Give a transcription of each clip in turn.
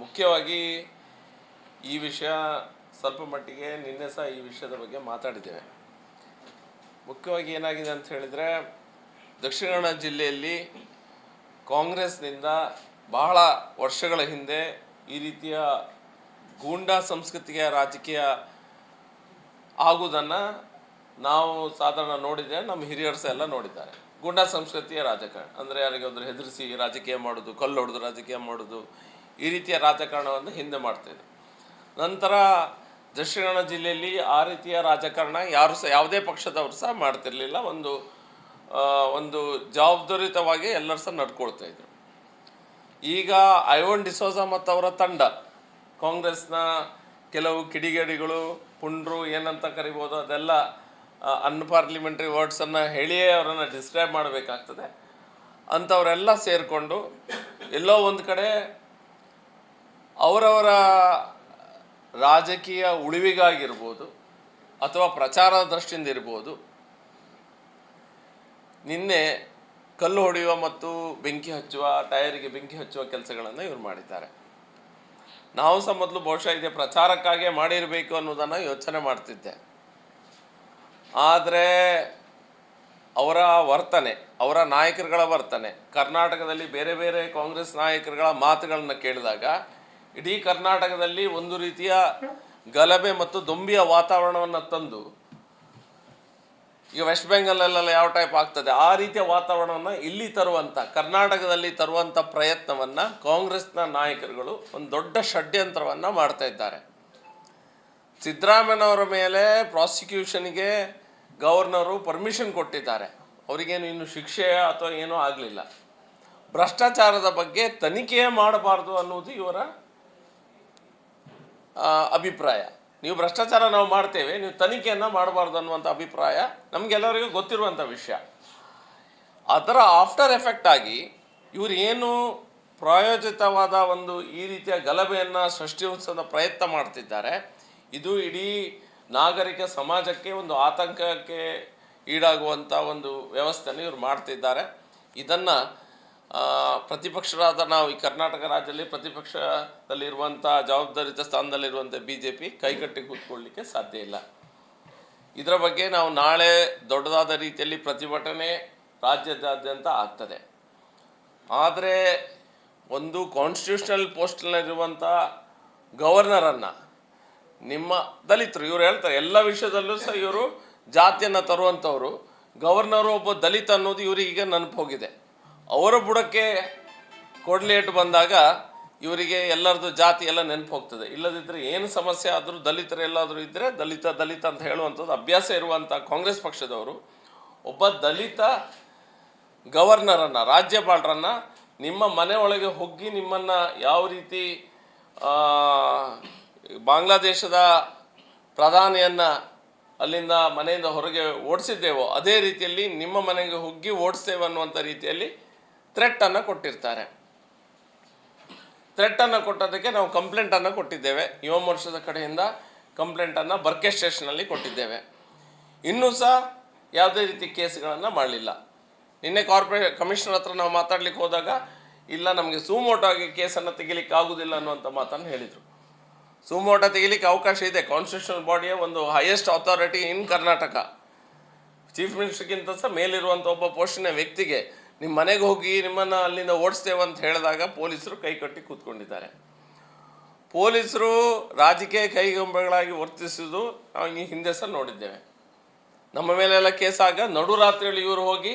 ಮುಖ್ಯವಾಗಿ ಈ ವಿಷಯ ಸ್ವಲ್ಪ ಮಟ್ಟಿಗೆ ನಿನ್ನೆ ಸಹ ಈ ವಿಷಯದ ಬಗ್ಗೆ ಮಾತಾಡಿದ್ದೇವೆ. ಮುಖ್ಯವಾಗಿ ಏನಾಗಿದೆ ಅಂತ ಹೇಳಿದರೆ, ದಕ್ಷಿಣ ಕನ್ನಡ ಜಿಲ್ಲೆಯಲ್ಲಿ ಕಾಂಗ್ರೆಸ್ನಿಂದ ಬಹಳ ವರ್ಷಗಳ ಹಿಂದೆ ಈ ರೀತಿಯ ಗೂಂಡಾ ಸಂಸ್ಕೃತಿಯ ರಾಜಕೀಯ ಆಗುವುದನ್ನು ನಾವು ಸಾಧಾರಣ ನೋಡಿದರೆ ನಮ್ಮ ಹಿರಿಯರು ಸಹ ಎಲ್ಲ ನೋಡಿದ್ದಾರೆ. ಗೂಂಡಾ ಸಂಸ್ಕೃತಿಯ ರಾಜಕಾರಣ, ಅಂದರೆ ಯಾರಿಗಾದ್ರೂ ಹೆದರಿಸಿ ರಾಜಕೀಯ ಮಾಡೋದು ಕಲ್ಲೊಡೆದು ರಾಜಕೀಯ ಮಾಡೋದು ಈ ರೀತಿಯ ರಾಜಕಾರಣವನ್ನು ಹಿಂದೆ ಮಾಡ್ತಾಯಿದ್ರು ನಂತರ ದಕ್ಷಿಣ ಕನ್ನಡ ಜಿಲ್ಲೆಯಲ್ಲಿ ಆ ರೀತಿಯ ರಾಜಕಾರಣ ಯಾರು ಸಹ, ಯಾವುದೇ ಪಕ್ಷದವರು ಸಹ ಮಾಡ್ತಿರಲಿಲ್ಲ. ಒಂದು ಒಂದು ಜವಾಬ್ದಾರಿತವಾಗಿ ಎಲ್ಲರೂ ಸಹ ನಡ್ಕೊಳ್ತಾ ಇದ್ರು. ಈಗ ಐವನ್ ಡಿಸೋಜ ಮತ್ತು ಅವರ ತಂಡ, ಕಾಂಗ್ರೆಸ್ನ ಕೆಲವು ಕಿಡಿಗೇಡಿಗಳು, ಪುಂಡ್ರು ಏನಂತ ಕರಿಬೋದು, ಅದೆಲ್ಲ ಅನ್ಪಾರ್ಲಿಮೆಂಟ್ರಿ ವರ್ಡ್ಸನ್ನು ಹೇಳಿಯೇ ಅವರನ್ನು ಡಿಸ್ಕ್ರೈಬ್ ಮಾಡಬೇಕಾಗ್ತದೆ. ಅಂಥವರೆಲ್ಲ ಸೇರಿಕೊಂಡು ಎಲ್ಲೋ ಒಂದು ಕಡೆ ಅವರವರ ರಾಜಕೀಯ ಉಳಿವಿಗಾಗಿರ್ಬೋದು ಅಥವಾ ಪ್ರಚಾರದ ದೃಷ್ಟಿಯಿಂದ ಇರ್ಬೋದು, ನಿನ್ನೆ ಕಲ್ಲು ಹೊಡೆಯುವ ಮತ್ತು ಬೆಂಕಿ ಹಚ್ಚುವ ಟೈರಿಗೆ ಬೆಂಕಿ ಹಚ್ಚುವ ಕೆಲಸಗಳನ್ನು ಇವರು ಮಾಡಿದ್ದಾರೆ. ನಾವು ಸಹ ಮೊದಲು ಬಹುಶಃ ಇದೆ ಪ್ರಚಾರಕ್ಕಾಗೇ ಮಾಡಿರಬೇಕು ಅನ್ನೋದನ್ನು ಯೋಚನೆ ಮಾಡ್ತಿದ್ದೆ. ಆದರೆ ಅವರ ವರ್ತನೆ, ಅವರ ನಾಯಕರುಗಳ ವರ್ತನೆ, ಕರ್ನಾಟಕದಲ್ಲಿ ಬೇರೆ ಬೇರೆ ಕಾಂಗ್ರೆಸ್ ನಾಯಕರುಗಳ ಮಾತುಗಳನ್ನು ಕೇಳಿದಾಗ ಇಡೀ ಕರ್ನಾಟಕದಲ್ಲಿ ಒಂದು ರೀತಿಯ ಗಲಭೆ ಮತ್ತು ದೊಂಬಿಯ ವಾತಾವರಣವನ್ನು ತಂದು, ಈಗ ವೆಸ್ಟ್ ಬೆಂಗಾಲಲ್ಲೆಲ್ಲ ಯಾವ ಟೈಪ್ ಆಗ್ತದೆ, ಆ ರೀತಿಯ ವಾತಾವರಣವನ್ನು ಇಲ್ಲಿ ತರುವಂಥ ಕರ್ನಾಟಕದಲ್ಲಿ ತರುವಂಥ ಪ್ರಯತ್ನವನ್ನು ಕಾಂಗ್ರೆಸ್ನ ನಾಯಕರುಗಳು ಒಂದು ದೊಡ್ಡ ಷಡ್ಯಂತ್ರವನ್ನು ಮಾಡ್ತಾ ಇದ್ದಾರೆ. ಸಿದ್ದರಾಮಯ್ಯನವರ ಮೇಲೆ ಪ್ರಾಸಿಕ್ಯೂಷನ್ಗೆ ಗವರ್ನರು ಪರ್ಮಿಷನ್ ಕೊಟ್ಟಿದ್ದಾರೆ. ಅವರಿಗೇನು ಇನ್ನು ಶಿಕ್ಷೆ ಅಥವಾ ಏನೂ ಆಗಲಿಲ್ಲ. ಭ್ರಷ್ಟಾಚಾರದ ಬಗ್ಗೆ ತನಿಖೆ ಮಾಡಬಾರ್ದು ಅನ್ನೋದು ಇವರ ಅಭಿಪ್ರಾಯ. ನೀವು ಭ್ರಷ್ಟಾಚಾರ ನಾವು ಮಾಡ್ತೇವೆ, ನೀವು ತನಿಖೆಯನ್ನು ಮಾಡಬಾರ್ದು ಅನ್ನುವಂಥ ಅಭಿಪ್ರಾಯ ನಮಗೆಲ್ಲರಿಗೂ ಗೊತ್ತಿರುವಂಥ ವಿಷಯ. ಅದರ ಆಫ್ಟರ್ ಎಫೆಕ್ಟ್ ಆಗಿ ಇವರು ಏನು ಪ್ರಾಯೋಜಿತವಾದ ಒಂದು ಈ ರೀತಿಯ ಗಲಭೆಯನ್ನು ಸೃಷ್ಟಿಸದ ಪ್ರಯತ್ನ ಮಾಡ್ತಿದ್ದಾರೆ. ಇದು ಇಡೀ ನಾಗರಿಕ ಸಮಾಜಕ್ಕೆ ಒಂದು ಆತಂಕಕ್ಕೆ ಈಡಾಗುವಂಥ ಒಂದು ವ್ಯವಸ್ಥೆಯನ್ನು ಇವರು ಮಾಡ್ತಿದ್ದಾರೆ. ಇದನ್ನು ಪ್ರತಿಪಕ್ಷರಾದ ನಾವು ಈ ಕರ್ನಾಟಕ ರಾಜ್ಯದಲ್ಲಿ ಪ್ರತಿಪಕ್ಷದಲ್ಲಿರುವಂಥ ಜವಾಬ್ದಾರಿತ ಸ್ಥಾನದಲ್ಲಿರುವಂಥ ಬಿ ಜೆ ಪಿ ಕೈಕಟ್ಟಿ ಕೂತ್ಕೊಳ್ಳಿಕ್ಕೆ ಸಾಧ್ಯ ಇಲ್ಲ. ಇದರ ಬಗ್ಗೆ ನಾವು ನಾಳೆ ದೊಡ್ಡದಾದ ರೀತಿಯಲ್ಲಿ ಪ್ರತಿಭಟನೆ ರಾಜ್ಯದಾದ್ಯಂತ ಆಗ್ತದೆ. ಆದರೆ ಒಂದು ಕಾನ್ಸ್ಟಿಟ್ಯೂಷನಲ್ ಪೋಸ್ಟ್ನಲ್ಲಿರುವಂಥ ಗವರ್ನರನ್ನು ನಿಮ್ಮ ದಲಿತರು, ಇವರು ಹೇಳ್ತಾರೆ, ಎಲ್ಲ ವಿಷಯದಲ್ಲೂ ಸಹ ಇವರು ಜಾತಿಯನ್ನು ತರುವಂಥವ್ರು. ಗವರ್ನರು ಒಬ್ಬ ದಲಿತ ಅನ್ನೋದು ಇವರಿಗೆ ನೆನಪು ಹೋಗಿದೆ ಅವರ ಬುಡಕ್ಕೆ ಕೊಡ್ಲೇಟ್ ಬಂದಾಗ ಇವರಿಗೆ ಎಲ್ಲರದ್ದು ಜಾತಿ ಎಲ್ಲ ನೆನಪು ಹೋಗ್ತದೆ. ಇಲ್ಲದಿದ್ದರೆ ಏನು ಸಮಸ್ಯೆ ಆದರೂ ದಲಿತರು ಎಲ್ಲಾದರೂ ಇದ್ದರೆ ದಲಿತ ದಲಿತ ಅಂತ ಹೇಳುವಂಥದ್ದು ಅಭ್ಯಾಸ ಇರುವಂಥ ಕಾಂಗ್ರೆಸ್ ಪಕ್ಷದವರು ಒಬ್ಬ ದಲಿತ ಗವರ್ನರನ್ನು, ರಾಜ್ಯಪಾಲರನ್ನು ನಿಮ್ಮ ಮನೆ ಹೋಗಿ ನಿಮ್ಮನ್ನು ಯಾವ ರೀತಿ ಬಾಂಗ್ಲಾದೇಶದ ಪ್ರಧಾನಿಯನ್ನು ಅಲ್ಲಿಂದ ಮನೆಯಿಂದ ಹೊರಗೆ ಓಡಿಸಿದ್ದೇವೋ ಅದೇ ರೀತಿಯಲ್ಲಿ ನಿಮ್ಮ ಮನೆಗೆ ಹೋಗಿ ಓಡಿಸ್ತೇವೆ ಅನ್ನುವಂಥ ರೀತಿಯಲ್ಲಿ ಥ್ರೆಟ್ಟನ್ನು ಕೊಟ್ಟಿರ್ತಾರೆ. ಥ್ರೆಟ್ಟನ್ನು ಕೊಟ್ಟದಕ್ಕೆ ನಾವು ಕಂಪ್ಲೇಂಟನ್ನು ಕೊಟ್ಟಿದ್ದೇವೆ. ಯುವ ಮೋರ್ಚಾದ ಕಡೆಯಿಂದ ಕಂಪ್ಲೇಂಟನ್ನು ಬರ್ಕೆ ಸ್ಟೇಷನಲ್ಲಿ ಕೊಟ್ಟಿದ್ದೇವೆ. ಇನ್ನೂ ಸಹ ಯಾವುದೇ ರೀತಿ ಕೇಸ್ಗಳನ್ನು ಮಾಡಲಿಲ್ಲ. ನಿನ್ನೆ ಕಾರ್ಪೊರೇಟ್ ಕಮಿಷನರ್ ಹತ್ರ ನಾವು ಮಾತಾಡ್ಲಿಕ್ಕೆ ಹೋದಾಗ, ಇಲ್ಲ ನಮಗೆ ಸುಮೋಟಾಗಿ ಕೇಸನ್ನು ತೆಗಿಲಿಕ್ಕೆ ಆಗುವುದಿಲ್ಲ ಅನ್ನುವಂಥ ಮಾತನ್ನು ಹೇಳಿದರು. ಸುಮೋಟ ತೆಗಿಲಿಕ್ಕೆ ಅವಕಾಶ ಇದೆ. ಕಾನ್ಸ್ಟಿಟ್ಯೂಷನಲ್ ಬಾಡಿಯ ಒಂದು highest authority in Karnataka chief ಮಿನಿಸ್ಟರ್ಗಿಂತ ಸಹ ಮೇಲಿರುವಂಥ ಒಬ್ಬ ಪೋಷಣೆ ವ್ಯಕ್ತಿಗೆ ನಿಮ್ಮ ಮನೆಗೆ ಹೋಗಿ ನಿಮ್ಮನ್ನು ಅಲ್ಲಿಂದ ಓಡಿಸ್ತೇವೆ ಅಂತ ಹೇಳಿದಾಗ ಪೊಲೀಸರು ಕೈ ಕಟ್ಟಿ ಕೂತ್ಕೊಂಡಿದ್ದಾರೆ. ಪೊಲೀಸರು ರಾಜಕೀಯ ಕೈಗೊಂಬೆಗಳಾಗಿ ವರ್ತಿಸಿದ್ದು ನಾವು ಈ ಹಿಂದೆ ಸಹ ನೋಡಿದ್ದೇವೆ. ನಮ್ಮ ಮೇಲೆಲ್ಲ ಕೇಸ್ ಆಗ ನಡುರಾತ್ರಿಯಲ್ಲಿ ಇವರು ಹೋಗಿ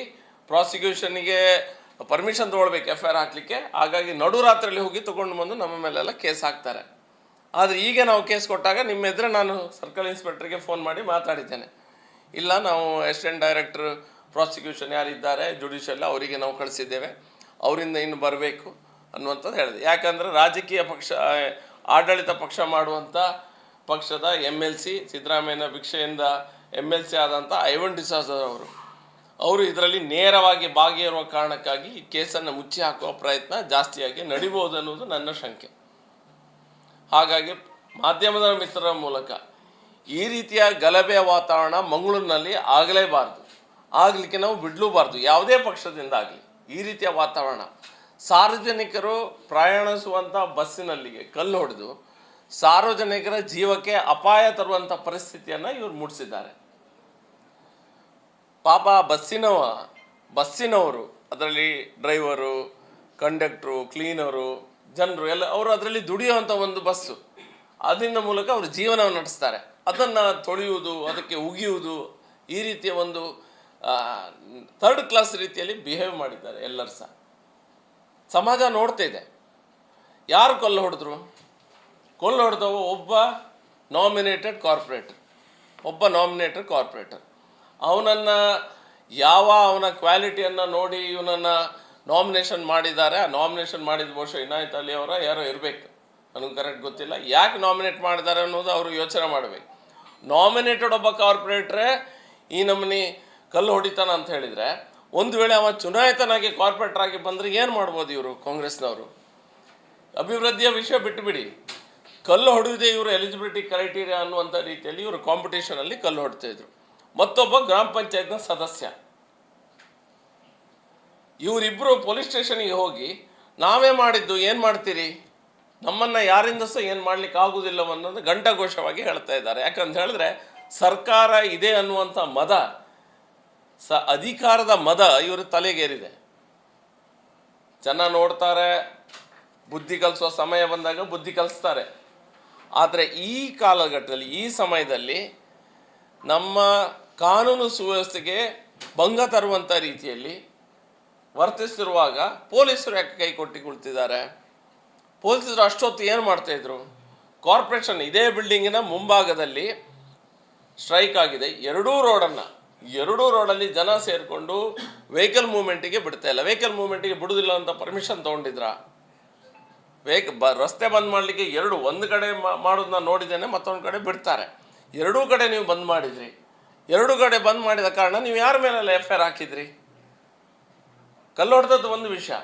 ಪ್ರಾಸಿಕ್ಯೂಷನ್ಗೆ ಪರ್ಮಿಷನ್ ತೊಗೊಳ್ಬೇಕು ಎಫ್ ಐ ಆರ್ ಹಾಕಲಿಕ್ಕೆ. ಹಾಗಾಗಿ ನಡುರಾತ್ರಿಯಲ್ಲಿ ಹೋಗಿ ತೊಗೊಂಡು ಬಂದು ನಮ್ಮ ಮೇಲೆಲ್ಲ ಕೇಸ್ ಹಾಕ್ತಾರೆ. ಆದರೆ ಈಗ ನಾವು ಕೇಸ್ ಕೊಟ್ಟಾಗ ನಿಮ್ಮ ಎದುರು ನಾನು ಸರ್ಕಲ್ ಇನ್ಸ್ಪೆಕ್ಟರ್ಗೆ ಫೋನ್ ಮಾಡಿ ಮಾತಾಡಿದ್ದೇನೆ. ಇಲ್ಲ, ನಾವು ಅಸಿಸ್ಟೆಂಟ್ ಡೈರೆಕ್ಟರ್ ಪ್ರಾಸಿಕ್ಯೂಷನ್ ಯಾರಿದ್ದಾರೆ, ಜುಡಿಷಿಯಲ್ ಅವರಿಗೆ ನಾವು ಕಳಿಸಿದ್ದೇವೆ. ಅವರಿಂದ ಇನ್ನು ಬರಬೇಕು ಅನ್ನುವಂಥದ್ದು ಹೇಳಿದೆ. ಯಾಕಂದರೆ ರಾಜಕೀಯ ಪಕ್ಷ ಆಡಳಿತ ಪಕ್ಷ ಮಾಡುವಂಥ ಪಕ್ಷದ ಎಂ ಎಲ್ ಸಿ ಸಿದ್ದರಾಮಯ್ಯನ ಭಿಕ್ಷೆಯಿಂದ ಎಂ ಎಲ್ ಸಿ ಆದಂಥ ಐವನ್ ಡಿಸಾಸ್ ಅವರು ಅವರು ಇದರಲ್ಲಿ ನೇರವಾಗಿ ಭಾಗಿಯಿರುವ ಕಾರಣಕ್ಕಾಗಿ ಈ ಕೇಸನ್ನು ಮುಚ್ಚಿ ಹಾಕುವ ಪ್ರಯತ್ನ ಜಾಸ್ತಿಯಾಗಿ ನಡಿಬೋದು ಅನ್ನೋದು ನನ್ನ ಶಂಕೆ. ಹಾಗಾಗಿ ಮಾಧ್ಯಮದ ಮಿತ್ರರ ಮೂಲಕ ಈ ರೀತಿಯ ಗಲಭೆ ವಾತಾವರಣ ಮಂಗಳೂರಿನಲ್ಲಿ ಆಗಲೇಬಾರ್ದು. ಆಗಲಿಕ್ಕೆ ನಾವು ಬಿಡಲೂಬಾರ್ದು. ಯಾವುದೇ ಪಕ್ಷದಿಂದ ಆಗಲಿ. ಈ ರೀತಿಯ ವಾತಾವರಣ. ಸಾರ್ವಜನಿಕರು ಪ್ರಯಾಣಿಸುವಂಥ ಬಸ್ಸಿನಲ್ಲಿಗೆ ಕಲ್ಲು ಹೊಡೆದು ಸಾರ್ವಜನಿಕರ ಜೀವಕ್ಕೆ ಅಪಾಯ ತರುವಂಥ ಪರಿಸ್ಥಿತಿಯನ್ನು ಇವರು ಮೂಡಿಸಿದ್ದಾರೆ. ಪಾಪ ಬಸ್ಸಿನವ, ಬಸ್ಸಿನವರು, ಅದರಲ್ಲಿ ಡ್ರೈವರು, ಕಂಡಕ್ಟ್ರು, ಕ್ಲೀನರು, ಜನರು ಎಲ್ಲ ಅವರು ಅದರಲ್ಲಿ ದುಡಿಯುವಂಥ ಒಂದು ಬಸ್ಸು. ಅದರಿಂದ ಮೂಲಕ ಅವರು ಜೀವನವನ್ನು ನಡೆಸ್ತಾರೆ. ಅದನ್ನು ತೊಳೆಯುವುದು, ಅದಕ್ಕೆ ಉಗಿಯುವುದು ಈ ರೀತಿಯ ಒಂದು ಥರ್ಡ್ ಕ್ಲಾಸ್ ರೀತಿಯಲ್ಲಿ ಬಿಹೇವ್ ಮಾಡಿದ್ದಾರೆ ಎಲ್ಲರೂ ಸಹ. ಸಮಾಜ ನೋಡ್ತಾ ಇದೆ. ಯಾರು ಕೊಲ್ಲ ಹೊಡೆದ್ರು? ಕೊಲ್ಲು ಹೊಡೆದವು ಒಬ್ಬ ನಾಮಿನೇಟೆಡ್ ಕಾರ್ಪೊರೇಟರ್ ಒಬ್ಬ ನಾಮಿನೇಟೆಡ್ ಕಾರ್ಪೊರೇಟರ್ ಅವನನ್ನು ಯಾವ ಅವನ ಕ್ವಾಲಿಟಿಯನ್ನು ನೋಡಿ ಇವನನ್ನು ನಾಮಿನೇಷನ್ ಮಾಡಿದ್ದಾರೆ, ಆ ನಾಮಿನೇಷನ್ ಮಾಡಿದ ಬಹುಶಃ ಇನಾಯತ್ ಅಲಿ ಅವರ ಯಾರೋ ಇರಬೇಕು. ನನಗೆ ಕರೆಕ್ಟ್ ಗೊತ್ತಿಲ್ಲ. ಯಾಕೆ ನಾಮಿನೇಟ್ ಮಾಡಿದ್ದಾರೆ ಅನ್ನೋದು ಅವರು ಯೋಚನೆ ಮಾಡಬೇಕು. ನಾಮಿನೇಟೆಡ್ ಒಬ್ಬ ಕಾರ್ಪೊರೇಟ್ರೇ ಈ ನಮೂನಿ ಕಲ್ಲು ಹೊಡಿತಾನ ಅಂತ ಹೇಳಿದರೆ, ಒಂದು ವೇಳೆ ಅವ ಚುನಾಯಿತನಾಗಿ ಕಾರ್ಪೊರೇಟರ್ ಆಗಿ ಬಂದರೆ ಏನು ಮಾಡ್ಬೋದು ಇವರು ಕಾಂಗ್ರೆಸ್ನವರು? ಅಭಿವೃದ್ಧಿಯ ವಿಷಯ ಬಿಟ್ಟುಬಿಡಿ ಕಲ್ಲು ಹೊಡೆದೇ ಇವರು ಎಲಿಜಿಬಿಲಿಟಿ ಕ್ರೈಟೀರಿಯಾ ಅನ್ನುವಂಥ ರೀತಿಯಲ್ಲಿ ಇವರು ಕಾಂಪಿಟೇಷನಲ್ಲಿ ಕಲ್ಲು ಹೊಡ್ತಾಯಿದ್ರು ಮತ್ತೊಬ್ಬ ಗ್ರಾಮ ಪಂಚಾಯತ್ನ ಸದಸ್ಯ. ಇವರಿಬ್ಬರು ಪೊಲೀಸ್ ಸ್ಟೇಷನ್ಗೆ ಹೋಗಿ, ನಾವೇ ಮಾಡಿದ್ದು ಏನು ಮಾಡ್ತೀರಿ? ನಮ್ಮನ್ನು ಯಾರಿಂದ ಸಹ ಏನು ಮಾಡ್ಲಿಕ್ಕೆ ಆಗುವುದಿಲ್ಲವನ್ನೋದು ಅನ್ನೋದು ಘಂಟಾಘೋಷವಾಗಿ ಹೇಳ್ತಾ ಇದ್ದಾರೆ. ಯಾಕಂತ ಹೇಳಿದ್ರೆ, ಸರ್ಕಾರ ಇದೆ ಅನ್ನುವಂಥ ಮದ ಸ ಅಧಿಕಾರದ ಮದ ಇವರು ತಲೆಗೇರಿದೆ. ಜನ ನೋಡ್ತಾರೆ, ಬುದ್ಧಿ ಕಲಿಸುವ ಸಮಯ ಬಂದಾಗ ಬುದ್ಧಿ ಕಲಿಸ್ತಾರೆ. ಆದರೆ ಈ ಕಾಲಘಟ್ಟದಲ್ಲಿ, ಈ ಸಮಯದಲ್ಲಿ ನಮ್ಮ ಕಾನೂನು ಸುವ್ಯವಸ್ಥೆಗೆ ಭಂಗ ತರುವಂಥ ರೀತಿಯಲ್ಲಿ ವರ್ತಿಸ್ತಿರುವಾಗ ಪೊಲೀಸರು ಯಾಕೆ ಕೈ ಕೊಟ್ಟು ಕುಳಿತಿದ್ದಾರೆ? ಪೊಲೀಸರು ಅಷ್ಟೊತ್ತು ಏನು ಮಾಡ್ತಾಯಿದ್ರು ಕಾರ್ಪೊರೇಷನ್ ಇದೇ ಬಿಲ್ಡಿಂಗಿನ ಮುಂಭಾಗದಲ್ಲಿ ಸ್ಟ್ರೈಕ್ ಆಗಿದೆ. ಎರಡೂ ರೋಡನ್ನು ಎರಡೂ ರೋಡಲ್ಲಿ ಜನ ಸೇರಿಕೊಂಡು ವೆಹಿಕಲ್ ಮೂವ್ಮೆಂಟಿಗೆ ಬಿಡ್ತಾ ಇಲ್ಲ. ವೆಹಿಕಲ್ ಮೂವ್ಮೆಂಟಿಗೆ ಬಿಡುದಿಲ್ಲ ಅಂತ ಪರ್ಮಿಷನ್ ತೊಗೊಂಡಿದ್ರ? ವೇಕ್ ಬ, ರಸ್ತೆ ಬಂದ್ ಮಾಡಲಿಕ್ಕೆ ಎರಡು, ಒಂದು ಕಡೆ ಮಾಡೋದನ್ನ ಮಾಡೋದು ನೋಡಿದ್ದೇನೆ, ಮತ್ತೊಂದು ಕಡೆ ಬಿಡ್ತಾರೆ. ಎರಡೂ ಕಡೆ ನೀವು ಬಂದ್ ಮಾಡಿದ್ರಿ. ಎರಡೂ ಕಡೆ ಬಂದ್ ಮಾಡಿದ ಕಾರಣ ನೀವು ಯಾರ ಮೇಲೆಲ್ಲ ಎಫ್ ಐ ಹಾಕಿದ್ರಿ? ಹೊಡೆದದ್ದು ಒಂದು ವಿಷಯ.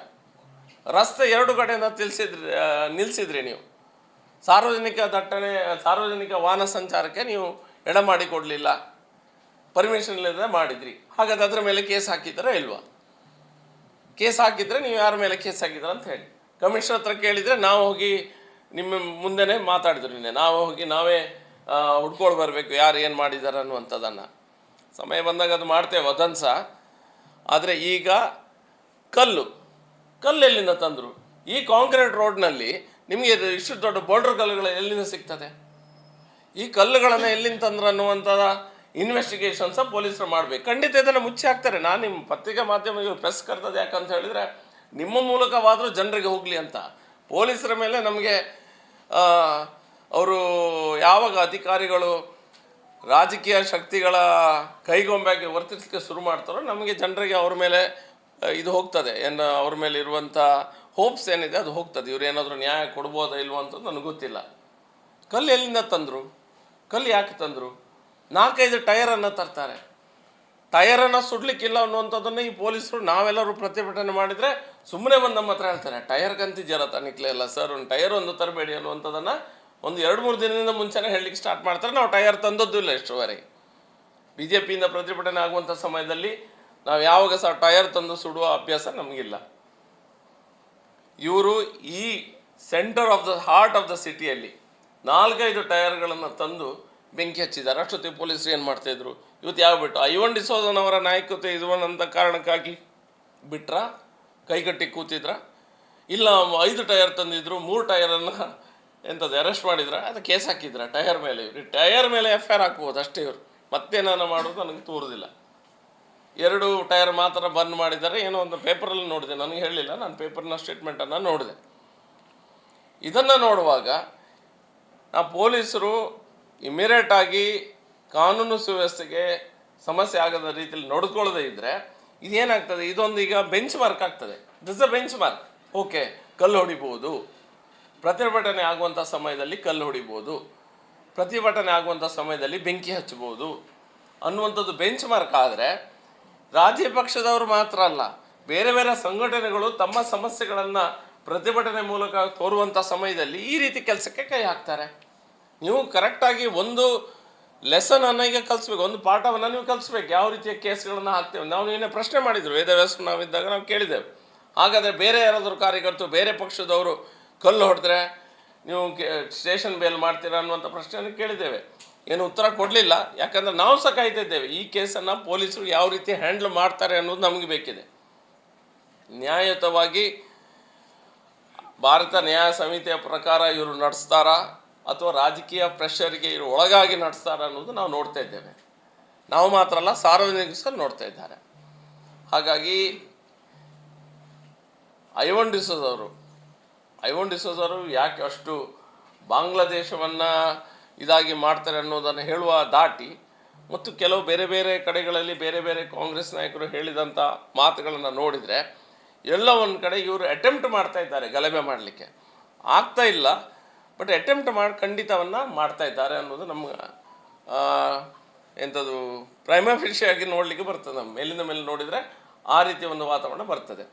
ರಸ್ತೆ ಎರಡು ಕಡೆಯಿಂದ ತಿಳಿಸಿದ್ರಿ ನಿಲ್ಲಿಸಿದ್ರಿ ನೀವು. ಸಾರ್ವಜನಿಕ ದಟ್ಟಣೆ, ಸಾರ್ವಜನಿಕ ವಾಹನ ಸಂಚಾರಕ್ಕೆ ನೀವು ಎಡ ಮಾಡಿ ಕೊಡಲಿಲ್ಲ. ಪರ್ಮಿಷನ್ ಇಲ್ಲದೆ ಮಾಡಿದ್ರಿ. ಹಾಗಾದ್ರೆ ಅದರ ಮೇಲೆ ಕೇಸ್ ಹಾಕಿದ್ದೀರಾ ಇಲ್ವಾ? ಕೇಸ್ ಹಾಕಿದ್ರೆ ನೀವು ಯಾರ ಮೇಲೆ ಕೇಸ್ ಹಾಕಿದ್ರ ಅಂತ ಹೇಳಿ. ಕಮಿಷನರ್ ಹತ್ರ ಕೇಳಿದರೆ ನಾವು ಹೋಗಿ ನಿಮ್ಮ ಮುಂದೆನೇ ಮಾತಾಡಿದ್ರು ನಿನ್ನೆ. ನಾವು ಹೋಗಿ ನಾವೇ ಹುಡ್ಕೊಂಡು ಬರಬೇಕು, ಯಾರು ಏನು ಮಾಡಿದ್ದಾರೆ ಅನ್ನುವಂಥದ್ದನ್ನು. ಸಮಯ ಬಂದಾಗ ಅದು ಮಾಡ್ತೇವೆ ಅದನ್ಸ ಆದರೆ ಈಗ ಕಲ್ಲು. ಕಲ್ಲು ಎಲ್ಲಿಂದ ತಂದರು? ಈ ಕಾಂಕ್ರೀಟ್ ರೋಡ್ನಲ್ಲಿ ನಿಮಗೆ ಇಷ್ಟು ದೊಡ್ಡ ಬೋಲ್ಡರ್ ಕಲ್ಲುಗಳು ಎಲ್ಲಿಂದ ಸಿಗ್ತದೆ? ಈ ಕಲ್ಲುಗಳನ್ನು ಎಲ್ಲಿಂದ ತಂದ್ರು ಅನ್ನುವಂಥ ಇನ್ವೆಸ್ಟಿಗೇಷನ್ಸ ಪೊಲೀಸರು ಮಾಡಬೇಕು. ಖಂಡಿತ ಇದನ್ನು ಮುಚ್ಚಿ ಹಾಕ್ತಾರೆ. ನಾನು ನಿಮ್ಮ ಪತ್ರಿಕಾ ಮಾಧ್ಯಮ ಪ್ರೆಸ್ ಕರ್ತದೆ ಯಾಕಂತ ಹೇಳಿದರೆ, ನಿಮ್ಮ ಮೂಲಕವಾದರೂ ಜನರಿಗೆ ಹೋಗಲಿ ಅಂತ. ಪೊಲೀಸರ ಮೇಲೆ ನಮಗೆ ಅವರು ಯಾವಾಗ ಅಧಿಕಾರಿಗಳು ರಾಜಕೀಯ ಶಕ್ತಿಗಳ ಕೈಗೊಂಬೆಗೆ ವರ್ತಿಸಲಿಕ್ಕೆ ಶುರು ಮಾಡ್ತಾರೋ ನಮಗೆ ಜನರಿಗೆ ಅವ್ರ ಮೇಲೆ ಇದು ಹೋಗ್ತದೆ. ಏನು ಅವ್ರ ಮೇಲೆ ಇರುವಂಥ ಹೋಪ್ಸ್ ಏನಿದೆ ಅದು ಹೋಗ್ತದೆ. ಇವ್ರು ಏನಾದರೂ ನ್ಯಾಯ ಕೊಡ್ಬೋದ ಇಲ್ವೋ ಅಂತ ನನಗೆ ಗೊತ್ತಿಲ್ಲ. ಕಲ್ಲು ಎಲ್ಲಿಂದ ತಂದರು? ಕಲ್ಲು ಯಾಕೆ ತಂದರು? ನಾಲ್ಕೈದು ಟೈರನ್ನು ತರ್ತಾರೆ. ಟೈರನ್ನು ಸುಡ್ಲಿಕ್ಕಿಲ್ಲ ಅನ್ನುವಂಥದ್ದನ್ನು ಈ ಪೊಲೀಸರು ನಾವೆಲ್ಲರೂ ಪ್ರತಿಭಟನೆ ಮಾಡಿದರೆ ಸುಮ್ಮನೆ ಬಂದು ನಮ್ಮ ಹತ್ರ ಹೇಳ್ತಾರೆ, ಟೈರ್ ಕಂತಿದ್ದೀರ ತನಿಖೆ ಇಲ್ಲ ಸರ್ ಒಂದು ಟೈರ್ ಒಂದು ತರಬೇಡಿ ಅನ್ನುವಂಥದ್ದನ್ನು ಒಂದು ಎರಡು ಮೂರು ದಿನದಿಂದ ಮುಂಚೆನೇ ಹೇಳಲಿಕ್ಕೆ ಸ್ಟಾರ್ಟ್ ಮಾಡ್ತಾರೆ. ನಾವು ಟೈರ್ ತಂದದ್ದು ಇಲ್ಲ ಎಷ್ಟುವರೆಗೆ ಬಿ ಜೆ ಪಿಯಿಂದ ಪ್ರತಿಭಟನೆ ಆಗುವಂಥ ಸಮಯದಲ್ಲಿ ನಾವು ಯಾವಾಗ ಸಹ ಟೈರ್ ತಂದು ಸುಡುವ ಅಭ್ಯಾಸ ನಮಗಿಲ್ಲ. ಇವರು ಈ centre of the heart of the ಸಿಟಿಯಲ್ಲಿ ನಾಲ್ಕೈದು ಟೈರ್ಗಳನ್ನು ತಂದು ಬೆಂಕಿ ಹಚ್ಚಿದ್ದಾರೆ ಅಷ್ಟೊತ್ತಿಗೆ ಪೊಲೀಸರು ಏನು ಮಾಡ್ತಾಯಿದ್ರು ಇವತ್ತು ಯಾವ ಬಿಟ್ಟು? ಐವನ್ ಡಿಸೋದನವರ ನಾಯಕತ್ವ ಅಂತ ಕಾರಣಕ್ಕಾಗಿ ಬಿಟ್ರ? ಕೈಗಟ್ಟಿ ಕೂತಿದ್ರ? ಇಲ್ಲ, ಐದು ಟೈರ್ ತಂದಿದ್ರು, ಮೂರು ಟಯರನ್ನು ಎಂಥದ್ದು ಅರೆಸ್ಟ್ ಮಾಡಿದ್ರ? ಅದು ಕೇಸ್ ಹಾಕಿದ್ರ? ಟಯರ್ ಮೇಲೆ. ಇವ್ರು ಟಯರ್ ಮೇಲೆ ಎಫ್ ಐ ಆರ್ ಹಾಕ್ಬೋದು ಅಷ್ಟೇ ಇವರು. ಮತ್ತೇನಾನ ಮಾಡೋದು ನನಗೆ ತೋರುದಿಲ್ಲ. ಎರಡು ಟೈರ್ ಮಾತ್ರ ಬಂದ್ ಮಾಡಿದ್ದಾರೆ. ಏನೋ ಒಂದು ಪೇಪರಲ್ಲಿ ನೋಡಿದೆ. ನನಗೆ ಹೇಳಲಿಲ್ಲ ನಾನು ಪೇಪರ್ನ ಸ್ಟೇಟ್ಮೆಂಟನ್ನು ನೋಡಿದೆ. ಇದನ್ನು ನೋಡುವಾಗ ಆ ಪೊಲೀಸರು ಇಮಿಡಿಯೇಟ್ ಆಗಿ ಕಾನೂನು ಸುವ್ಯವಸ್ಥೆಗೆ ಸಮಸ್ಯೆ ಆಗದ ರೀತಿಯಲ್ಲಿ ನೋಡ್ಕೊಳ್ಳದೆ ಇದ್ದರೆ ಇದೇನಾಗ್ತದೆ? ಇದೊಂದು ಈಗ ಬೆಂಚ್ ಮಾರ್ಕ್ ಆಗ್ತದೆ. This a benchmark okay ಕಲ್ಲು ಹೊಡಿಬೋದು. ಪ್ರತಿಭಟನೆ ಆಗುವಂಥ ಸಮಯದಲ್ಲಿ ಕಲ್ಲು ಹೊಡಿಬೋದು. ಪ್ರತಿಭಟನೆ ಆಗುವಂಥ ಸಮಯದಲ್ಲಿ ಬೆಂಕಿ ಹಚ್ಚಬಹುದು ಅನ್ನುವಂಥದ್ದು ಬೆಂಚ್ ಮಾರ್ಕ್ ಆದರೆ ರಾಜ್ಯ ಪಕ್ಷದವರು ಮಾತ್ರ ಅಲ್ಲ, ಬೇರೆ ಬೇರೆ ಸಂಘಟನೆಗಳು ತಮ್ಮ ಸಮಸ್ಯೆಗಳನ್ನು ಪ್ರತಿಭಟನೆ ಮೂಲಕ ತೋರುವಂಥ ಸಮಯದಲ್ಲಿ ಈ ರೀತಿ ಕೆಲಸಕ್ಕೆ ಕೈ ಹಾಕ್ತಾರೆ. ನೀವು ಕರೆಕ್ಟಾಗಿ ಒಂದು ಲೆಸನ್ ಈಗ ಕಲಿಸ್ಬೇಕು, ಒಂದು ಪಾಠವನ್ನು ನೀವು ಕಲಿಸ್ಬೇಕು, ಯಾವ ರೀತಿಯ ಕೇಸ್ಗಳನ್ನು ಹಾಕ್ತೇವೆ. ನಾವು ನಿನ್ನೆ ಪ್ರಶ್ನೆ ಮಾಡಿದ್ರು ವೇದವ್ಯಾಸ ನಾವಿದ್ದಾಗ ನಾವು ಕೇಳಿದ್ದೇವೆ ಹಾಗಾದರೆ ಬೇರೆ ಯಾರಾದರೂ ಕಾರ್ಯಕರ್ತರು, ಬೇರೆ ಪಕ್ಷದವರು ಕಲ್ಲು ಹೊಡೆದ್ರೆ ನೀವು ಸ್ಟೇಷನ್ ಬೇಲ್ ಮಾಡ್ತೀರಾ ಅನ್ನುವಂಥ ಪ್ರಶ್ನೆಯನ್ನು ಕೇಳಿದ್ದೇವೆ. ಏನು ಉತ್ತರ ಕೊಡಲಿಲ್ಲ. ಯಾಕಂದರೆ ನಾವು ಸಹ ಕಾಯ್ತಿದ್ದೇವೆ, ಈ ಕೇಸನ್ನು ಪೊಲೀಸರು ಯಾವ ರೀತಿ ಹ್ಯಾಂಡಲ್ ಮಾಡ್ತಾರೆ ಅನ್ನೋದು ನಮಗೆ ಬೇಕಿದೆ. ನ್ಯಾಯಯುತವಾಗಿ ಭಾರತ ನ್ಯಾಯ ಸಮಿತಿಯ ಪ್ರಕಾರ ಇವರು ನಡೆಸ್ತಾರಾ? ಅಥವಾ ರಾಜಕೀಯ ಪ್ರೆಷರ್ಗೆ ಒಳಗಾಗಿ ನಡೆಸ್ತಾರೆ ಅನ್ನೋದು ನಾವು ನೋಡ್ತಾ ಇದ್ದೇವೆ. ನಾವು ಮಾತ್ರ ಅಲ್ಲ ಸಾರ್ವಜನಿಕರು ನೋಡ್ತಾ ಇದ್ದಾರೆ. ಹಾಗಾಗಿ, ಐವನ್ ಡಿಸೋಸ್ ಅವರು, ಐವನ್ ಅವರು ಯಾಕೆ ಅಷ್ಟು ಬಾಂಗ್ಲಾದೇಶವನ್ನು ಇದಾಗಿ ಮಾಡ್ತಾರೆ ಅನ್ನೋದನ್ನು ಹೇಳುವ ದಾಟಿ, ಮತ್ತು ಕೆಲವು ಬೇರೆ ಬೇರೆ ಕಡೆಗಳಲ್ಲಿ ಬೇರೆ ಬೇರೆ ಕಾಂಗ್ರೆಸ್ ನಾಯಕರು ಹೇಳಿದಂಥ ಮಾತುಗಳನ್ನು ನೋಡಿದರೆ, ಎಲ್ಲ ಒಂದು ಕಡೆ ಇವರು ಅಟೆಂಪ್ಟ್ ಮಾಡ್ತಾ ಇದ್ದಾರೆ ಗಲಭೆ ಮಾಡಲಿಕ್ಕೆ. ಆಗ್ತಾ ಇಲ್ಲ. ಬಟ್ ಅಟೆಂಪ್ಟ್ ಮಾಡಿ ಖಂಡಿತವನ್ನು ಮಾಡ್ತಾ ಇದ್ದಾರೆ ಅನ್ನೋದು ನಮ್ಗೆ ಎಂಥದ್ದು ಪ್ರೈಮ ಆಗಿ ನೋಡಲಿಕ್ಕೆ ಬರ್ತದೆ ನಮ್ಮ ಮೇಲಿಂದ ಮೇಲೆ ನೋಡಿದರೆ ಆ ರೀತಿಯ ಒಂದು ವಾತಾವರಣ ಬರ್ತದೆ.